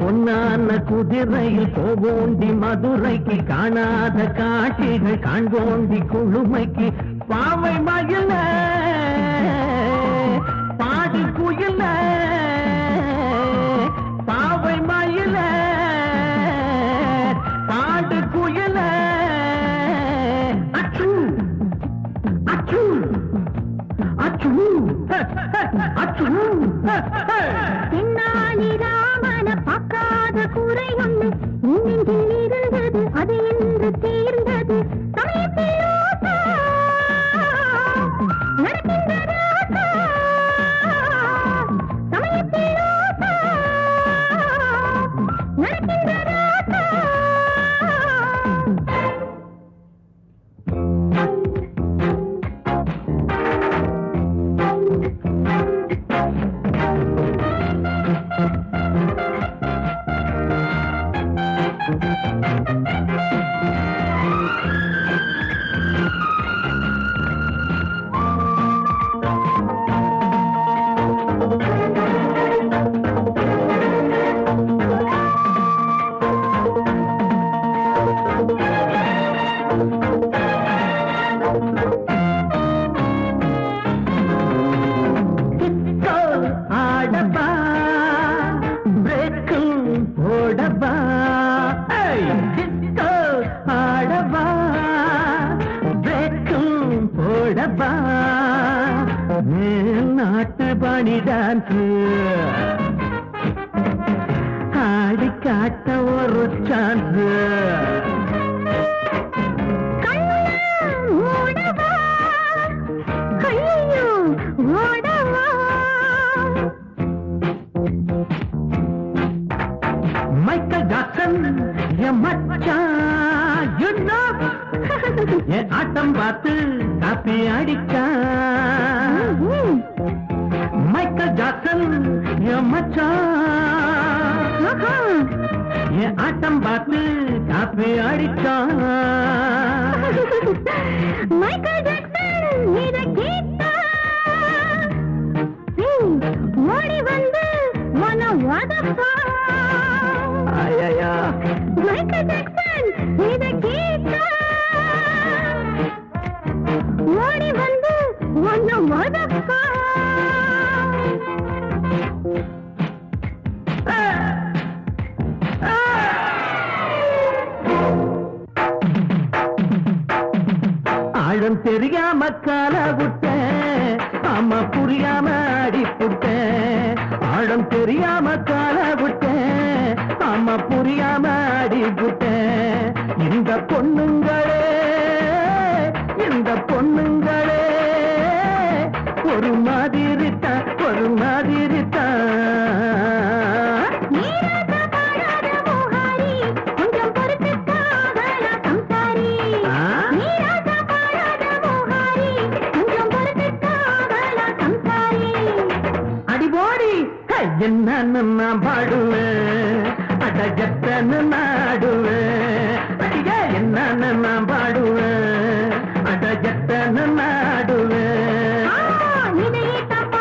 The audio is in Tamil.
பொன்னான குதிரையில் போகோண்டி மதுரைக்கு காணாத காட்சிகள் காண்போண்டி குழுமைக்கு பாவை மகிழ தென்னாலி ராமன பார்க்காத குறை ஒண்ணு Música போடவா மேல் நாட்டு பணிதான் டான்ஸ் ஆடி காட்ட ஒரு சான்ஸ் என் ஆட்டம் பார்த்து காப்பி அடிச்சான் மைக்கேல் ஜாக்சன் என் மச்சான். என் ஆட்டம் பார்த்து காப்பி அடிச்சான் மைக்கேல் ஜாக்சன் இத கேட்டா? ஓடி வந்து உன்னை உதப்பா ஐயா மைக்கேல் ஜாக்சன் இத கேட்டா? ஆழம் தெரியாம கால விட்டேன். அம்மா புரியாம அடி புட்டேன். ஆழம் தெரியாம கால விட்டேன். அம்மா புரியாம அடி புட்டேன். இந்த பொண்ணுங்களே என்னன்னு நான் பாடுவேன் அடகத்தன்னு நாடுவேன் அடிய என்னன்னு நான் பாடுவேன் அடகத்தன்னு நாடுவேன் ஆ, இதயத்தைப்